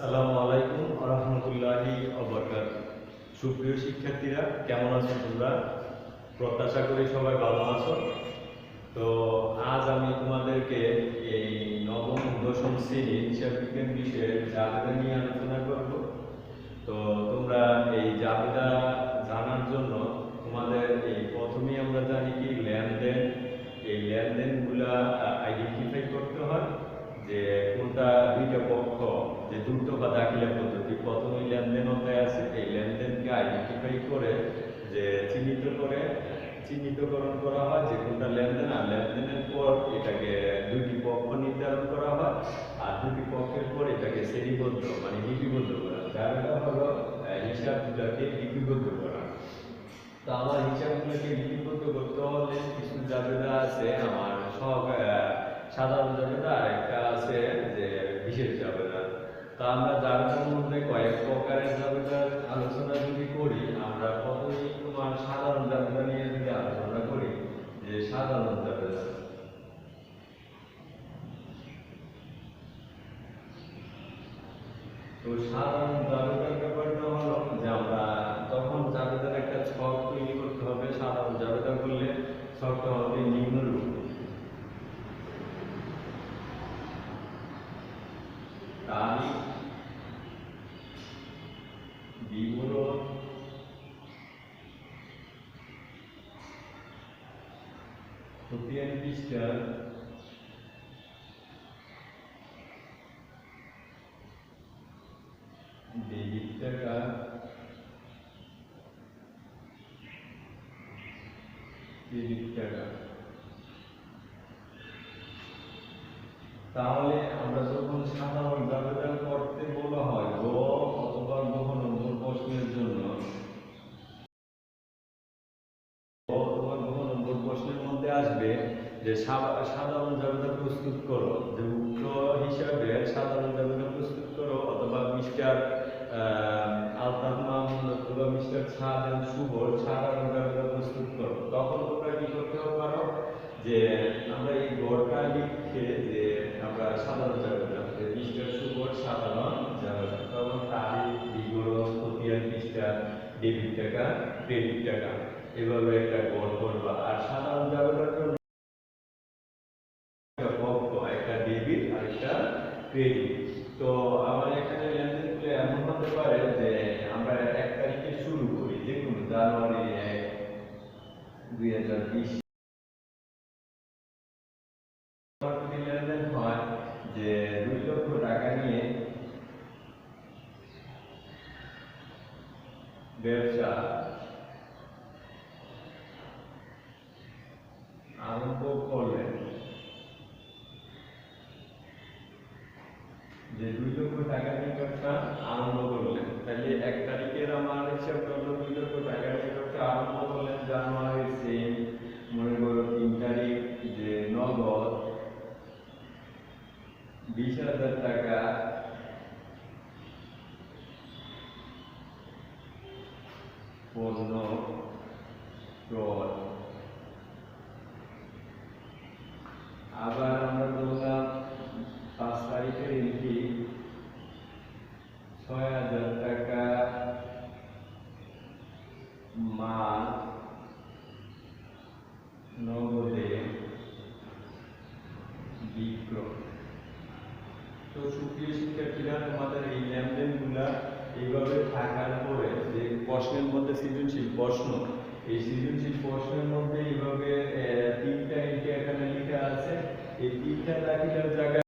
আসসালামু আলাইকুম রহমতুল্লাহি অবরকাত সুপ্রিয় শিক্ষার্থীরা, কেমন আছো তোমরা? প্রত্যাশা করি সবাই ভালো আছো। তো আজ আমি তোমাদেরকে এই নবম দশম শ্রেণির হিসাব বিজ্ঞান বিষয়ের নিয়ে আলোচনা করব। তো তোমরা এই জাবেদা জানার জন্য তোমাদের এই প্রথমেই আমরা জানি কি, লেনদেন। এই লেনদেনগুলা আইডেন্টিফাই করতে হয় যে কোনটা দুইটা পক্ষ যে দ্রুত বা দাখিলা পদ্ধতি প্রথমেই লেনদেন অধ্যায় আছে এই লেনদেনকে আইডেন্টিফাই করে যে চিহ্নিত করে চিহ্নিতকরণ করা হয় যে কোনটা লেনদেন আর লেনদেনের পর এটাকে দুইটি পক্ষ নির্ধারণ করা হয় আর দুটি পক্ষের পর এটাকে শ্রেণীবদ্ধ মানে লিপিবদ্ধ করা যার হলো আহ, হিসাবগুলোকে লিপিবদ্ধ করা। তো আমার হিসাবগুলোকে লিপিবদ্ধ করতে হলে কিছু জাবেদা আছে আমার সব সাধারণ জাবেদা আর একটা আছে যে বিশেষ জাবেদা তো আমরা জাবেদার মধ্যে কয়েক প্রকারের জাবেদার আলোচনা যদি করি, আমরা প্রথমেই তোমার সাধারণ জাবেদা নিয়ে যদি আলোচনা করি, যে সাধারণ জাবেদা। তো সাধারণ জাবেদার ব্যাপারটা হলো যে আমরা তখন জাবেদার একটা ছক তৈরি করতে হবে সাধারণ জাবেদা করলে ছকটা হবে নিম্নরূপ তারিখ বিবরণ খতিয়ান পৃষ্ঠা ডেবিট টাকা ক্রেডিট টাকা তাহলে আমরা যখন সাধারণ সাধারণ জাবেদা প্রস্তুত করো। যে উক্ত হিসাবে সাধারণ জাবেদা প্রস্তুত করো, অথবা মিস্টার অথবা মিস্টার শুভর সাধারণ প্রস্তুত করো। তখন তোমরা কি করতে পারো? যে আমরা এই লিখে যে আমরা সাধারণ জাবেদা মিস্টার শুভর সাধারণ তখন তারিখ পৃষ্ঠা, ডেবিট টাকা, ক্রেডিট টাকা, এভাবে একটা গড় করবা। আর সাধারণ জাবেদার একটা পক্ষ একটা ডেবিট আর একটা তো আমার এখানে লেনদেনগুলো এমন হতে পারে যে আমরা এক তারিখে শুরু করি যে কোনো জানুয়ারি এক দুই হাজার বিশ যদি লেনদেন হয় যে দুই লক্ষ টাকা নিয়ে ব্যবসা আরম্ভ করলেন যে দুই লক্ষ টাকা নিয়ে ব্যবসা আরম্ভ করলেন তাহলে এক তারিখের আমার হিসাব করল দুই লক্ষ টাকা নিয়ে ব্যবসা আরম্ভ করলেন জানুয়ারির সেম মনে করো তিন তারিখ যে নগদ বিশ হাজার টাকা পণ্য ক্রয় আবার আমরা বললাম পাঁচ তারিখের এন্ট্রি ছয় হাজার টাকা মাল নগদে বিক্রয় তো সুপ্রিয় শিক্ষার্থীরা তোমাদের এই লেনদেনগুলা এইভাবে থাকার পরে যে প্রশ্নের মধ্যে সৃজনশীল প্রশ্ন। এই সৃজনশীল প্রশ্নের মধ্যে এইভাবে তিনটা এন্ট্রি এখানে লেখা আছে। এই তিনটা জায়গায়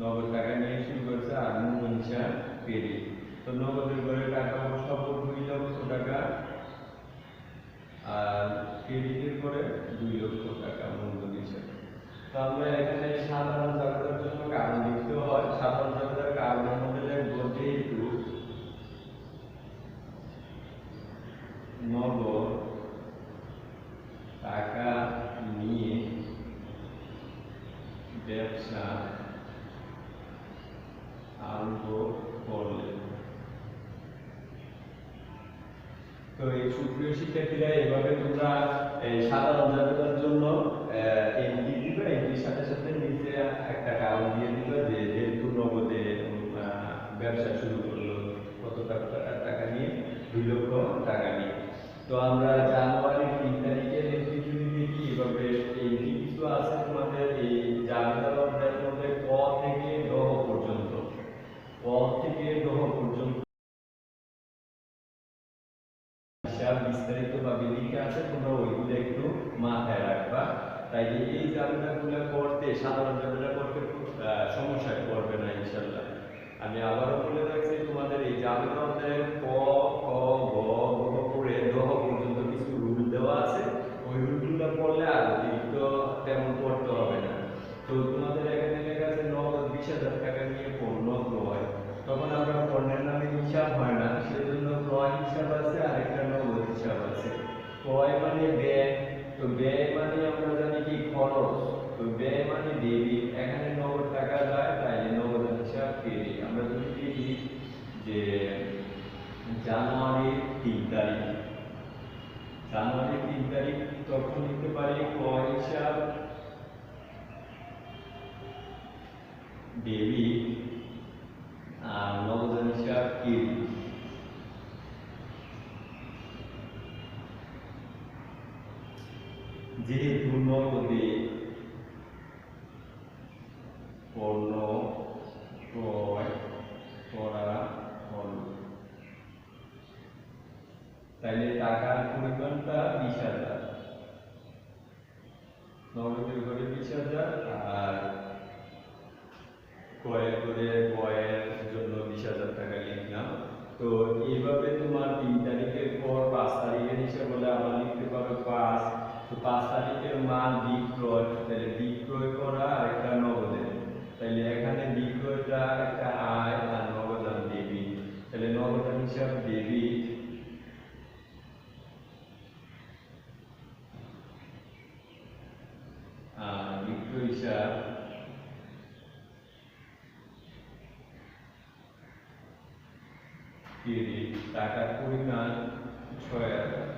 নগদ টাকা নিয়ে হিসাব তো ঘরে টাকা দুই লক্ষ টাকা, আর ক্রেডিটের করে দুই লক্ষ টাকা মূল্য দিয়েছে। তো আমরা এখানে সাধারণ জাবেদার জন্য কারণ হয়। সাধারণ জাবেদার কারণের মধ্যে লিখব যেহেতু নগদ টাকা নিয়ে ব্যবসা আরম্ভ করলে তো এই সুপ্রিয় আছে, তোমরা ওইগুলো একটু মাথায় রাখবা। তাই এই জাবেদাগুলো করতে সাধারণ জানা করতে সমস্যায় পড়বে না ইনশাল্লাহ আমি আবারও বলে রাখছি, তোমাদের এই জাবেদা ক ক ব জানুয়ারির তিন তারিখ। জানুয়ারির তিন তারিখ তখন নিতে পারি ক্রয় হিসাব আর নগদ হিসাব যেহেতু নগদে পণ্য ক্রয় করা হল তাইলে টাকার পরিমাণটা বিশ হাজার নগদের ঘরে বিশ হাজার আর ক্রয় করে ক্রয়ের জন্য বিশ হাজার টাকা লিখলাম তো এইভাবে তোমার তিন তারিখের পর পাঁচ তারিখের হিসাব হলে আবার লিখতে পারো পাঁচ তো পাঁচ তারিখের মাল বিক্রয় তাহলে বিক্রয় করা আর একটা নগদে তাহলে এখানে বিক্রয়টা একটা আয় আর নগদান ডেবিট তাহলে নগদান হিসাব ডেবিট টাকার পরিমাণ ছয় হাজার।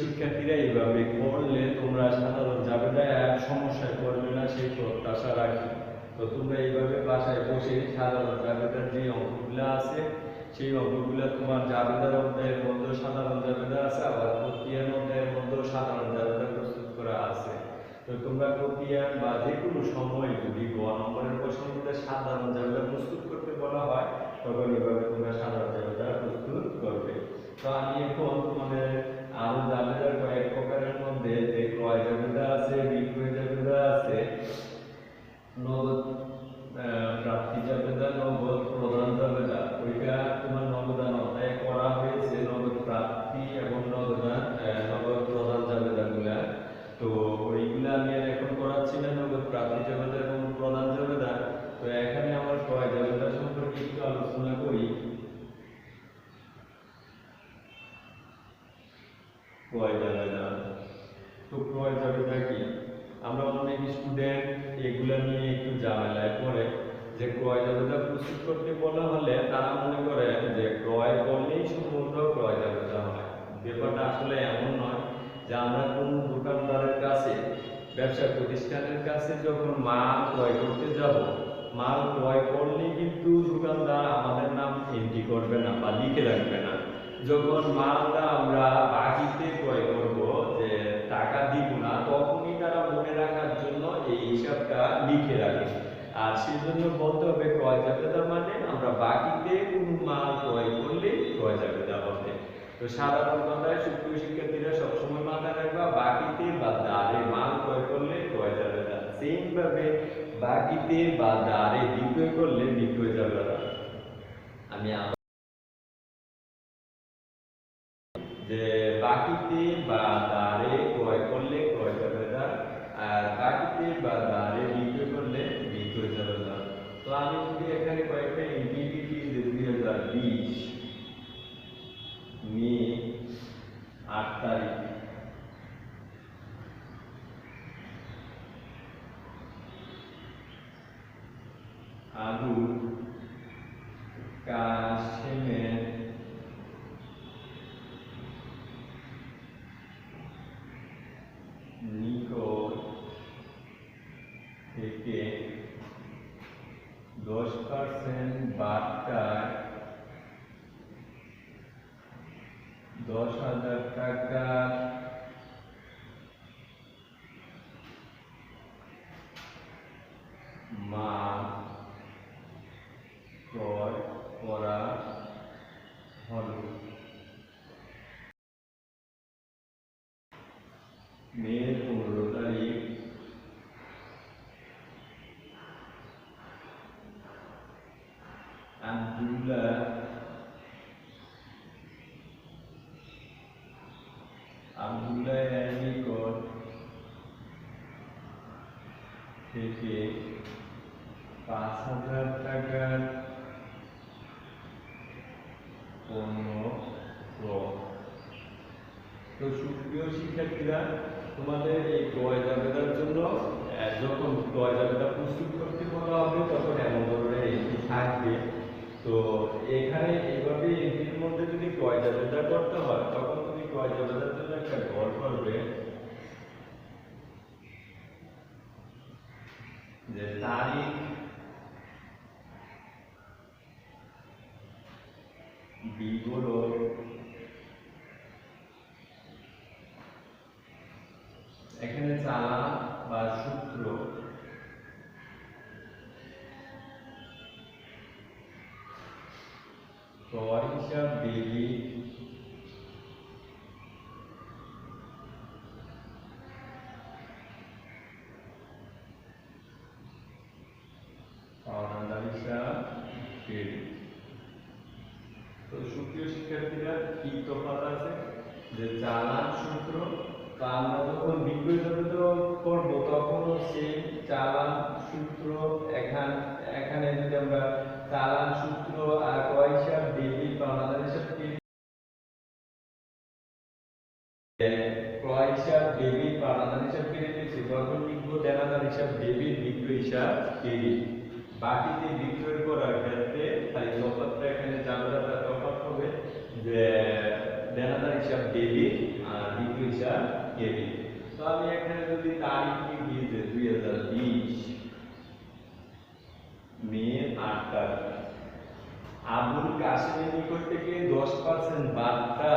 শিক্ষার্থীরা এইভাবে করলে তোমরা সাধারণ জাবেদায় আর সমস্যায় পড়বে না, সেই প্রত্যাশা রাখি। তো তোমরা এইভাবে বাসায় বসে সাধারণ জাবেদার যে অঙ্কগুলো আছে, সেই অঙ্কগুলো তোমার জাবেদার অধ্যায়ের মধ্যে সাধারণ জাবেদা আছে, আবার প্রতিয়ান অধ্যায়ের মধ্যেও সাধারণ জাবেদা প্রস্তুত করা আছে। তো তোমরা প্রতিয়ান বা যে কোনো সময় যদি গ নম্বরের প্রশ্নের সাধারণ জাবেদা প্রস্তুত করতে বলা হয়, তখন এইভাবে তোমরা সাধারণ জাবেদা প্রস্তুত করবে। তো আমি এখন তোমাদের আরও জাবেদার কয়েক প্রকারের মধ্যে তো জাবেদা কি? আমরা অনেক স্টুডেন্ট এগুলা নিয়ে একটু ঝামেলায় পড়ে যে ক্রয় প্রস্তুত করতে বলা হলে তারা মনে করে যে ক্রয় করলেই শুধুমাত্র ক্রয় হয়। ব্যাপারটা আসলে এমন নয় যে আমরা কোন দোকানদারের কাছে, ব্যবসা প্রতিষ্ঠানের কাছে যখন মাল ক্রয় করতে যাব, মাল ক্রয় করলেই কিন্তু দোকানদার আমাদের নাম এন্ট্রি করবে না বা লিখে রাখবে না। যখন মালটা আমরা বাকিতে ক্রয় করব যে টাকা দিব না, তখনই তারা মনে রাখার জন্য এই হিসাবটা লিখে রাখে। আর সেজন্য বলতে হবে, ক্রয় জাবেদা মানে আমরা বাকিতে কোনো মাল ক্রয় করলে ক্রয় জাবেদা হবে তো সাধারণ কথায় সুপ্রিয় শিক্ষার্থীরা সবসময় মাথায় রাখবা, বাকিতে বা দাঁড়ে মাল ক্রয় করলে ক্রয় জাবেদা। সেম ভাবে বাকিতে বা দাঁড়ে বিক্রয় করলে বিক্রয় জাবেদা। আমি আবার যে বাকিতে বা দাঁড়ে ক্রয় করলে ক্রয় জাবেদা আর বাকিতে বা দাঁড়ে বিক্রয় করলে বিক্রয় জাবেদা তো আমি যদি এখানে কয়েকটা ইন্টিগ্রিটি যে দুই হাজার বিশ মে আট তারিখ আলু কাশেমের নিকট থেকে দশ পার্সেন্ট বার্তায় দশ হাজার টাকা মাল ক্রয় করা হলো মে পনেরো তারিখ আব্দুল্লাহ আব্দুল্লাহ এর নিকট থেকে পাঁচ হাজার টাকার পণ্য ক্রয় তো সুপ্রিয় শিক্ষার্থীরা, তোমাদের এই ক্রয় জাবেদার জন্য যখন ক্রয় জাবেদা প্রস্তুত করতে বলা হবে, তখন এমন ধরনের এন্ট্রি থাকবে। তো এখানে এইভাবে এন্ট্রির মধ্যে যদি ক্রয় জাবেদা করতে হয়, তখন তুমি ক্রয় জাবেদার জন্য একটা ঘর করবে। যে তারিখ, বিবরণ পাওনাদার হিসাব তো সুপ্রিয় শিক্ষার্থীরা কি তফাৎ আছে? যে চালান তখন লিখব দেনাদার হিসাব ডেবিট বিক্রয় হিসাব ক্রেডিট বাকিতে বিক্রয় করার ক্ষেত্রে খালি তফাৎটা এখানে জানালাটা তফাৎ হবে, যে দেনাদার হিসাব ডেবিট আর বিক্রয় হিসাব ক্রেডিট তো আমি এখানে যদি তারিখ লিখি যে দুই হাজার বিশ, মে আট তারিখ। আবুল কাশিমের নিকট থেকে দশ পার্সেন্ট বার্তা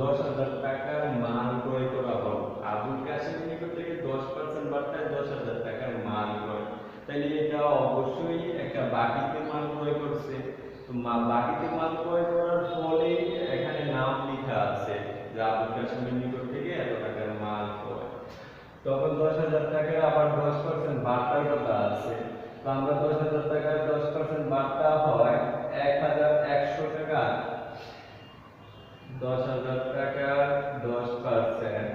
দশ হাজার টাকার মাল ক্রয় করা হলো দশ পার্সেন্ট বার্তায় দশ টাকার মাল ক্রয় তাইলে এটা অবশ্যই একটা বাকিতে মাল ক্রয় করছে। তো মা- বাকিতে মাল ক্রয় করার ফলে এখানে নাম লেখা আছে যে আবুল নিকট থেকে এত টাকার মাল ক্রয়। তখন দশ হাজার টাকার আবার দশ পার্সেন্ট বার্তার কথা আছে। তো আমরা দশ হাজার টাকার দশ পার্সেন্ট বার্তা হয় এক হাজার একশো টাকা। দশ হাজার টাকার দশ পার্সেন্ট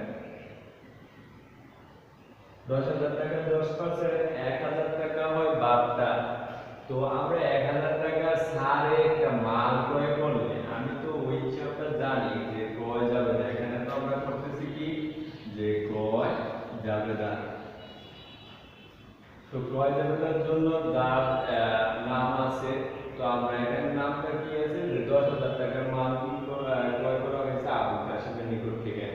দশ হাজার টাকার দশ পার্সেন্ট, এক হাজার টাকা হয় বার্তা তো আমরা এক হাজার টাকা সারে একটা মাল ক্রয় করলে, আমি তো ওই হিসাবটা জানি যে ক্রয় যাবে না। এখানে তো আমরা করতেছি কি? যে ক্রয় যাবে না। তো ক্রয় জাবেদার জন্য যার আহ, নামটা কি আছে যে দশ হাজার টাকার মাল কি করা ক্রয় করা হয়েছে আবুল কাশেমের নিকট থেকে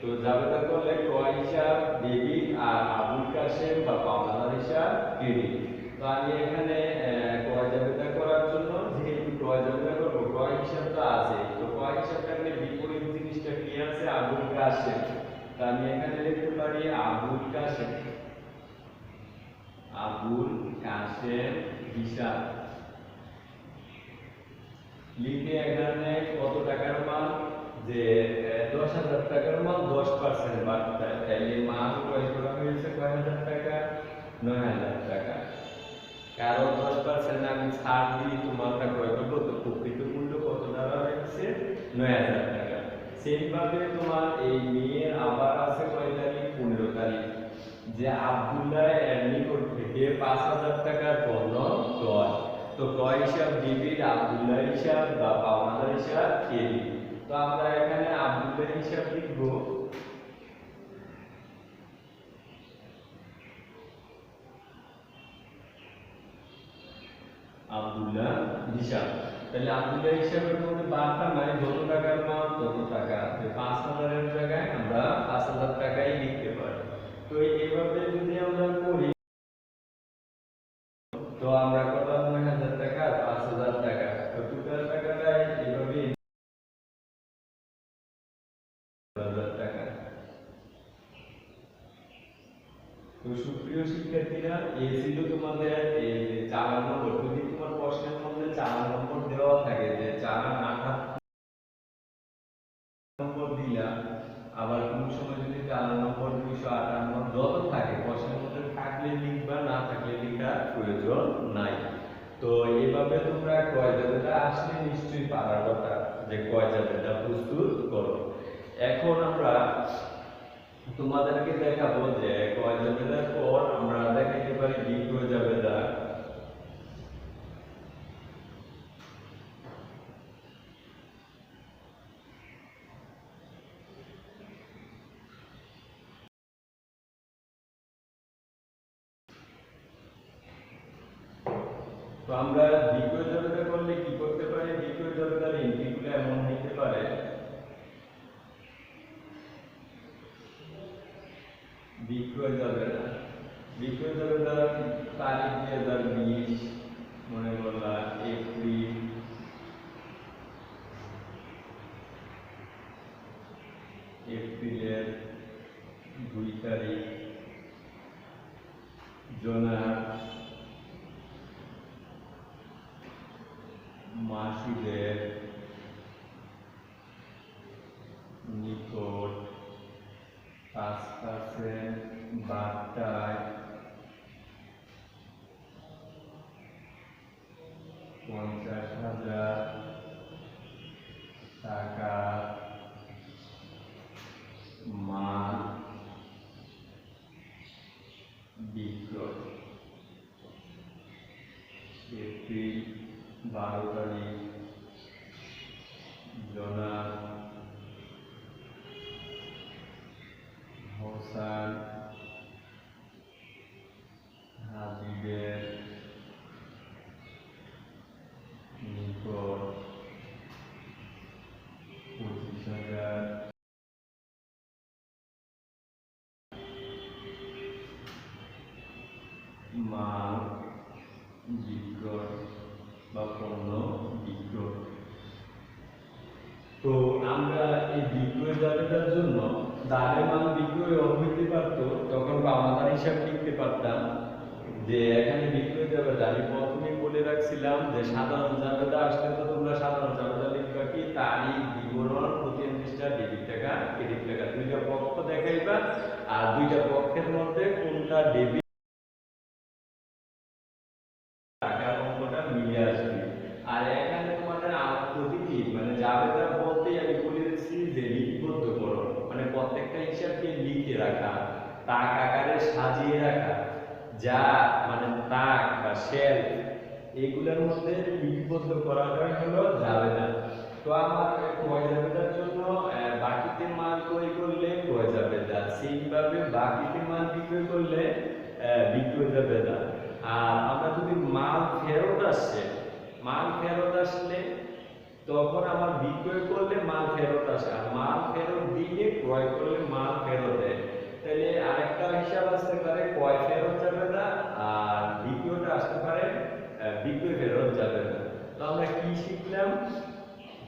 তো জাবেদা করলে ক্রয় হিসাব ডেবিট আর আবুল কাশেম বা পাওনাদার হিসাব ক্রেডিট তো আমি এখানে আহ, ক্রয় জাবেদা করার জন্য যেহেতু ক্রয় জাবেদা করব ক্রয় হিসাব তো আছে তো ক্রয় হিসাবটাকে বিপরীত জিনিসটা কি আছে আবুল কাশেম তো আমি এখানে লিখতে পারি আবুল কাশেম। আবুল কাশেম হিসাব। লিখে এখানে কত টাকার মাল? যে দশ হাজার টাকার মাল, দশ পার্সেন্ট দেয়। তাইলে মাল ক্রয় করা হয়েছে কয় হাজার টাকা? নয় হাজার টাকা। কারণ দশ পার্সেন্ট আমি ছাড় দিয়ে তোমারটা ক্রয় করব, তো প্রকৃত মূল্য কত টাকা হয়েছে? নয় হাজার টাকা। সেইভাবে তোমার এই মেয়ের আবার আছে কয় তারিখ? পনেরো তারিখ। যে আব্দুল্লাহ এর নিকট থেকে পাঁচ হাজার টাকার পণ্য ক্রয়। তো ক্রয় হিসাব ডেবিট আব্দুল্লাহ হিসাব বা পাওনাদার হিসাব ক্রেডিট তো আমরা এখানে আব্দুল্লাহ হিসাব লিখব। আব্দুল্লাহ হিসাব। তাহলে আব্দুল্লাহ হিসাবের মধ্যে বারটা মানে যত টাকার মাল তত টাকা তো পাঁচ হাজারের জায়গায় আমরা পাঁচ হাজার টাকাই লিখতে পারি তো এইভাবে যদি আমরা করি তো আমরা করলাম নয় হাজার টাকা আর পাঁচ হাজার টাকা তো টোটাল টাকাটা এইভাবে হাজার টাকা তো সুপ্রিয় শিক্ষার্থীরা এই ছিল তোমাদের এই যে চালান নম্বর যদি তোমার প্রশ্নের মধ্যে চালান নম্বর দেওয়া থাকে যে চালান আঠাশ নম্বর দিলা আবার কোন সময় যদি চালান নম্বর দুইশো আটান্ন যত থাকে প্রশ্নের মধ্যে থাকলে লিখবা না থাকলে লিখার প্রয়োজন নাই তো এইভাবে তোমরা কয় যাবেটা আসলে নিশ্চয়ই পারার কথা যে কয় যাবেটা প্রস্তুত করো এখন আমরা যে যাবেদার পর আমরা দেখাইতে পারি তো আমরা বিক্রয় যাবেদা করলে কি করতে পারি? বিক্রয় যাবেদার এন্ট্রিগুলো এমন হইতে পারে বিক্রয় যাবেদা বিক্রয় যাবেদা তারিখ দুই হাজার বিশ মনে এপ্রিল। এপ্রিলের দুই তারিখ মাসুদের নিকট পাঁচ পার্সেন্ট বার্তায় পঞ্চাশ হাজার টাকা মাল বিক্রয় এপ্রিল বারো তারিখ জনাব হোসান হাবিবের নিকট পঁচিশ হাজার মাল, বিক্রয় বা পণ্য বিক্রয়। তো আমরা এই বিক্রয় জাতিটার জন্য দাঁড়ে মাল বিক্রয় হইতে পারত, তখন পাওনাদার হিসাব লিখতে পারতাম যে এখানে বিক্রয় জাবেদা আমি প্রথমে বলে রাখছিলাম যে সাধারণ জাবেদা আসলে তো তোমরা সাধারণ জাবেদা লিখবা কি? তারিখ, বিবরণ, প্রতি পৃষ্ঠা, ডেবিট টাকা, ক্রেডিট টাকা। দুইটা পক্ষ দেখাইবা আর দুইটা পক্ষের মধ্যে কোনটা ডেবিট টাকার অঙ্কটা মিলে আসবে আর এখানে তোমাদের আ- প্রতিটি মানে জাবেদা বলতে আমি বলে দিচ্ছি যে লিপিবদ্ধ করো মানে প্রত্যেকটা হিসাবকে লিখে রাখা, তাক আকারে সাজিয়ে রাখা, যা মানে তাক বা শেল, এগুলোর মধ্যে লিপিবদ্ধ করাটাই হলো জাবেদা তো আমার ক্রয় জাবেদার জন্য বাকিতে মাল ক্রয় করলে ক্রয় জাবেদা সেইভাবে বাকিতে মাল বিক্রয় করলে বিক্রয় জাবেদা আর আমরা যদি মাল ফেরত আসছে মাল ফেরত আসলে তখন আমার বিক্রয় করলে মাল ফেরত আসে, আর মাল ফেরত দিলে ক্রয় করলে মাল ফেরত দেয়। তাহলে আরেকটা হিসাব আসতে পারে, ক্রয় ফেরত যাবে না, আর দ্বিতীয়টা আসতে পারে বিক্রয় ফেরত যাবে না। তো আমরা কি শিখলাম?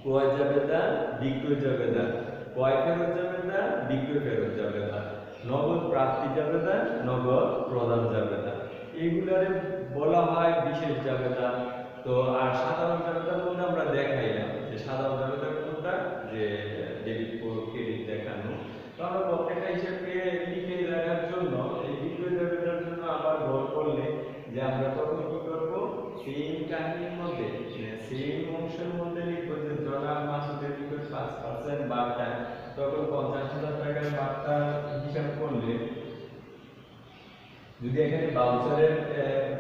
ক্রয় যাবে না, বিক্রয় যাবে না। ক্রয় ফেরত যাবে না, বিক্রয় ফেরত যাবে না। নগদ প্রাপ্তি যাবে না, নগদ প্রদান যাবে না। এগুলারে বলা হয় বিশেষ যাবে না। তো, আর সাধারণ জাবেদার মধ্যে আমরা দেখাইলাম যে সাধারণ জাবেদার কোনটা? যে ডেবিট ক্রেডিট দেখানো। তো আমরা প্রত্যেকটা হিসাবকে লিখে রাখার জন্য, এই বিক্রয় জাবেদার জন্য আবার গড় করলে যে আমরা তখন কি করব? সেম কাহিনীর মধ্যে সেম অংশের মধ্যে লিখব যে জনাব মাসুদের নিকট পাঁচ পার্সেন্ট বার্তা। তখন পঞ্চাশ হাজার টাকার বার্তা হিসাব করলে যদি এখানে বাউচারের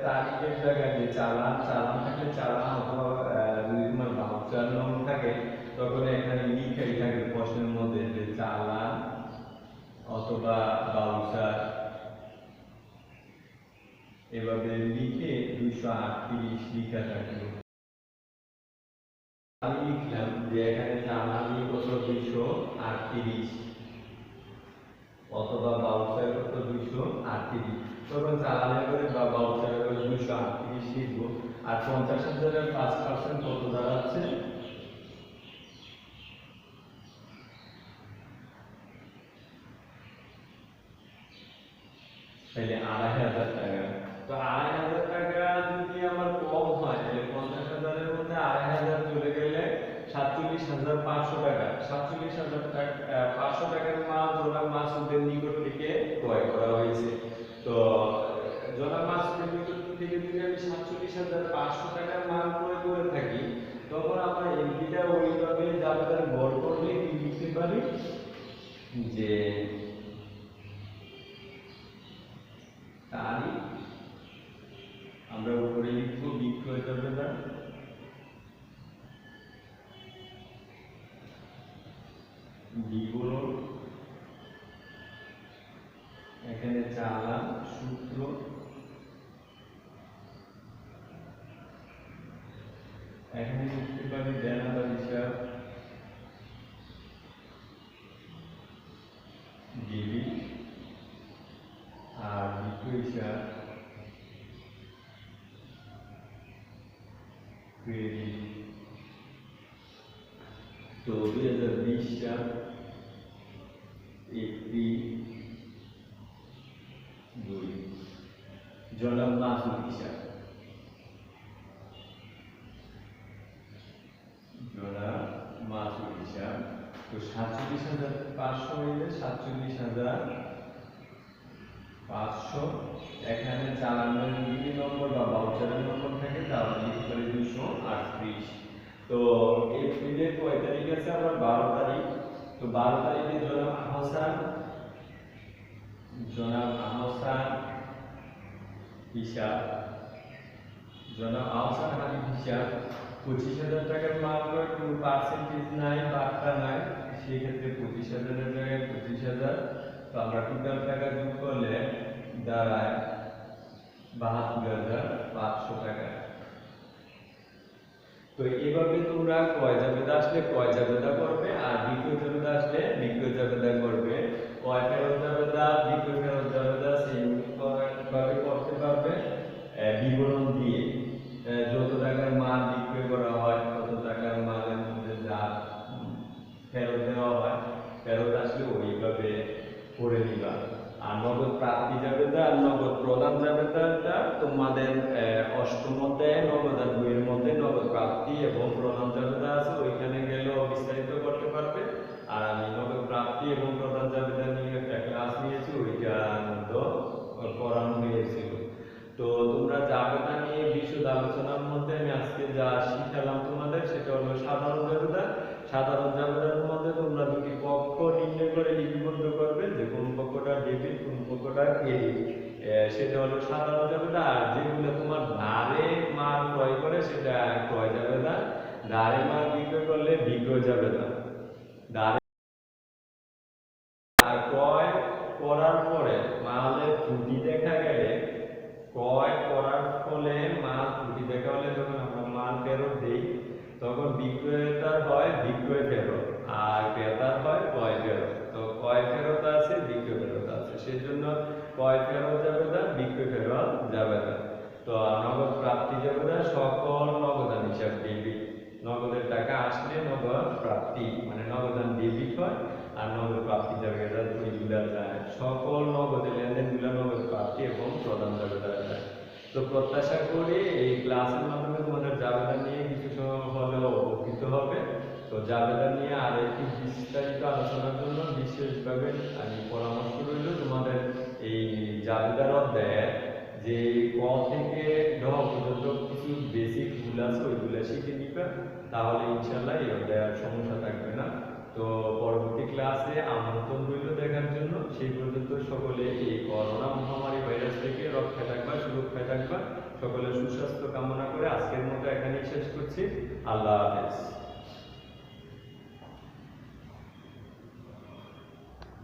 তারিখের জায়গায় যে চালান চালান থাকলে চালান অথবা যদি তোমার বাউচার নাম থাকে, তখন এখানে লিখাই থাকে প্রশ্নের মধ্যে যে চালান অথবা বাউচার এভাবে লিখে দুইশো আটত্রিশ লিখা থাকল আমি লিখলাম যে এখানে চালানি কত দুইশো আটত্রিশ। অথবা বাউচার কত দুইশো আটত্রিশ। তখন চালানের করে বা বাউচারের করে দুইশো আটত্রিশ লিখব আর পঞ্চাশ হাজারের পাঁচ পার্সেন্ট কত দাঁড়াচ্ছে তাহলে আড়াই হাজার টাকা তো আড়াই টাকার মাল ক্রয় করে থাকি, তখন আমরা এমপিটা ওইভাবে যাদের গড় করলে কি লিখতে পারি? যে তারিখ। আমরা উপরে লিখব বিক্রয় করবে না বিবরণ এখানে চালান সূত্র এখানে লিখতে পারি দেনাদার হিসাব ডেবিট আর বিক্রয় হিসাব ক্রেডিট তো দুই হাজার বিশ সাল এপ্রিল দুই জনাব মাসুদ হিসাব জনাব তো সাতচল্লিশ হাজার পাঁচশো মিলে সাতচল্লিশ হাজার পাঁচশো এখানে চালানোর যদি নম্বর বা বাউচারের নম্বর থাকে তাহলে লিখতে পারি দুশো আটত্রিশ তো এপ্রিলের আছে আবার বারো তারিখ। তো বারো তারিখে জনাব আহসান জনাব আহসান হিসাব জনাব আহসান হাবিব হিসাব পঁচিশ হাজার টাকার মাল করে কোনো পার্সেন্টেজ নাই, বার্তা নাই, সেক্ষেত্রে পঁচিশ হাজারের জায়গায় পঁচিশ হাজার। তো আমরা টোটাল টাকা যোগ করলে দাঁড়ায় বাহাত্তর হাজার পাঁচশো টাকা। তো এইভাবে তোমরা কয় জাবেদা আসলে কয় জাবেদা করবে আর দ্বিতীয় জাবেদা আসলে দ্বিতীয় জাবেদা করবে। কয় ফেরত জাবেদা বিক্রয় যা শিখালাম তোমাদের, সেটা হলো সাধারণ জাবেদা। সাধারণ জাবেদার তোমাদের, তোমরা দুটি পক্ষ নির্ণয় করে লিপিবদ্ধ করবে, যে কোন পক্ষটা ডেবিট কোন পক্ষটা ক্রেডিট সেটা হলো সাধারণ জাবেদা, আর যেগুলো তোমার ধারে মাল ক্রয় করে, সেটা ক্রয় জাবেদা। ধারে মাল বিক্রয় করলে বিক্রয় জাবেদা। ধারে আর ক্রয় করার পরে মালের ত্রুটি দেখা গেলে ক্রয় করার ফলে মাল ত্রুটি দেখা হলে যখন আমরা মাল ফেরত বিক্রয়েতার হয় বিক্রয় ফেরত আর ক্রেতার হয় ক্রয় ফেরত তো ক্রয় ফেরত আছে বিক্রয় ফেরত আছে সেজন্য ক্রয় ফেরত যাবে না বিক্রয় ফেরত যাবে না তো নগদ প্রাপ্তি না, সকল নগদান হিসাব ডেবিট নগদের টাকা আসলে নগদ প্রাপ্তি মানে নগদান ডেবিট হয়, আর নগদ প্রাপ্তি যাবে এটা ওইগুলা যায় সকল নগদের লেনদেনগুলো নগদ প্রাপ্তি এবং প্রদান যাবে যায় তো প্রত্যাশা করি এই ক্লাসের মাধ্যমে তোমাদের জাবেদা নিয়ে কিছু সময় হলেও উপকৃত হবে। তো জাবেদা নিয়ে আরও একটি বিস্তারিত আলোচনার জন্য বিশেষভাবে আমি পরামর্শ রইল তোমাদের এই জাবেদার অধ্যায়ে। যে ক থেকে ঢ পর্যন্ত কিছু বেসিক ভুল আছে, ওইগুলো শিখে নিবে, তাহলে ইনশাল্লাহ এই অধ্যায়ে সমস্যা থাকবে না। তো পরবর্তী ক্লাসে আমন্ত্রণ রইল দেখার জন্য, সেই পর্যন্ত সকলে এই করোনা মহামারী ভাইরাস থেকে রক্ষায় থাকবা সুরক্ষায় থাকবা। সকলের সুস্বাস্থ্য কামনা করে আজকের মতো এখানেই শেষ করছি। আল্লাহ হাফেজ।